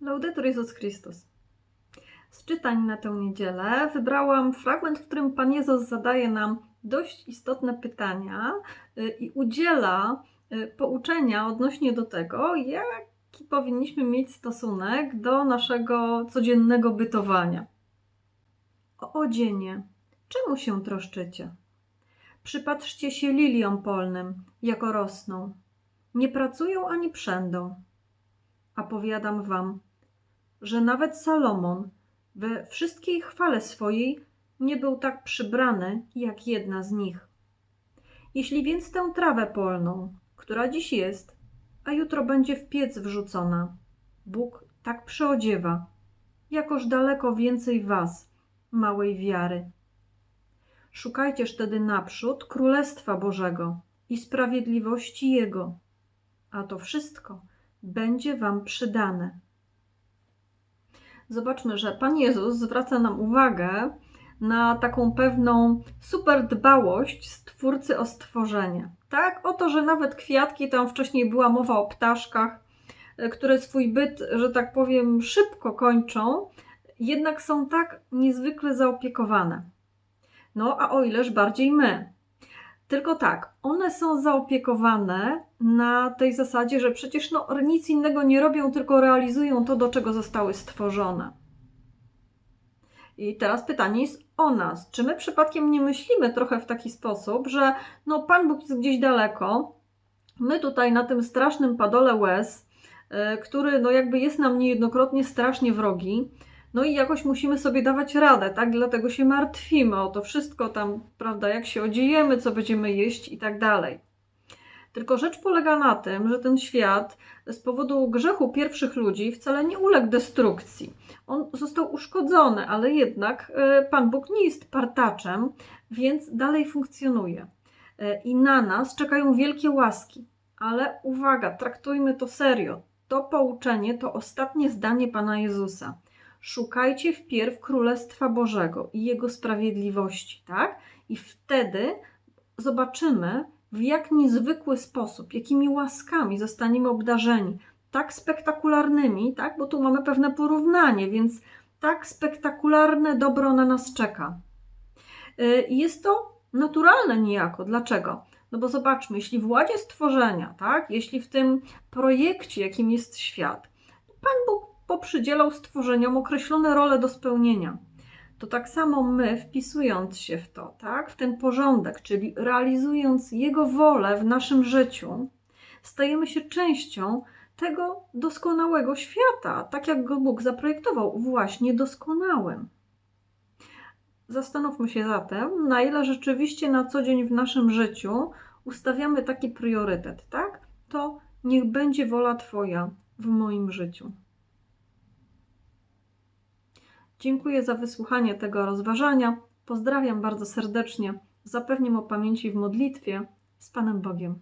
Laudetur Jezus Chrystus. Z czytań na tę niedzielę wybrałam fragment, w którym Pan Jezus zadaje nam dość istotne pytania y, i udziela y, pouczenia odnośnie do tego, jaki powinniśmy mieć stosunek do naszego codziennego bytowania. O odzienie. Czemu się troszczycie? Przypatrzcie się liliom polnym, jako rosną. Nie pracują ani przędą. A powiadam wam, że nawet Salomon we wszystkiej chwale swojej nie był tak przybrany jak jedna z nich. Jeśli więc tę trawę polną, która dziś jest, a jutro będzie w piec wrzucona, Bóg tak przyodziewa, jakoż daleko więcej was, małej wiary. Szukajcież tedy naprzód Królestwa Bożego i sprawiedliwości Jego, a to wszystko będzie wam przydane. Zobaczmy, że Pan Jezus zwraca nam uwagę na taką pewną super dbałość Stwórcy o stworzenie. Tak, o to, że nawet kwiatki, tam wcześniej była mowa o ptaszkach, e, które swój byt, że tak powiem, szybko kończą, jednak są tak niezwykle zaopiekowane. No, a o ileż bardziej my. Tylko tak, one są zaopiekowane na tej zasadzie, że przecież no, nic innego nie robią, tylko realizują to, do czego zostały stworzone. I teraz pytanie jest o nas. Czy my przypadkiem nie myślimy trochę w taki sposób, że no, Pan Bóg jest gdzieś daleko, my tutaj na tym strasznym padole łez, yy, który no, jakby jest nam niejednokrotnie strasznie wrogi, no i jakoś musimy sobie dawać radę, tak? Dlatego się martwimy o to wszystko tam, prawda, jak się odziejemy, co będziemy jeść i tak dalej. Tylko rzecz polega na tym, że ten świat z powodu grzechu pierwszych ludzi wcale nie uległ destrukcji. On został uszkodzony, ale jednak e, Pan Bóg nie jest partaczem, więc dalej funkcjonuje. E, I na nas czekają wielkie łaski. Ale uwaga, traktujmy to serio. To pouczenie to ostatnie zdanie Pana Jezusa. Szukajcie wpierw Królestwa Bożego i Jego sprawiedliwości, tak? I wtedy zobaczymy, w jak niezwykły sposób, jakimi łaskami zostaniemy obdarzeni, tak spektakularnymi, tak? Bo tu mamy pewne porównanie, więc tak spektakularne dobro na nas czeka. Y, Jest to naturalne niejako. Dlaczego? No bo zobaczmy, jeśli w ładzie stworzenia, tak? Jeśli w tym projekcie, jakim jest świat, Pan Bóg poprzydzielał stworzeniom określone role do spełnienia. To tak samo my, wpisując się w to, tak, w ten porządek, czyli realizując Jego wolę w naszym życiu, stajemy się częścią tego doskonałego świata, tak jak go Bóg zaprojektował, właśnie doskonałym. Zastanówmy się zatem, na ile rzeczywiście na co dzień w naszym życiu ustawiamy taki priorytet, tak? To niech będzie wola Twoja w moim życiu. Dziękuję za wysłuchanie tego rozważania. Pozdrawiam bardzo serdecznie. Zapewniam o pamięci w modlitwie z Panem Bogiem.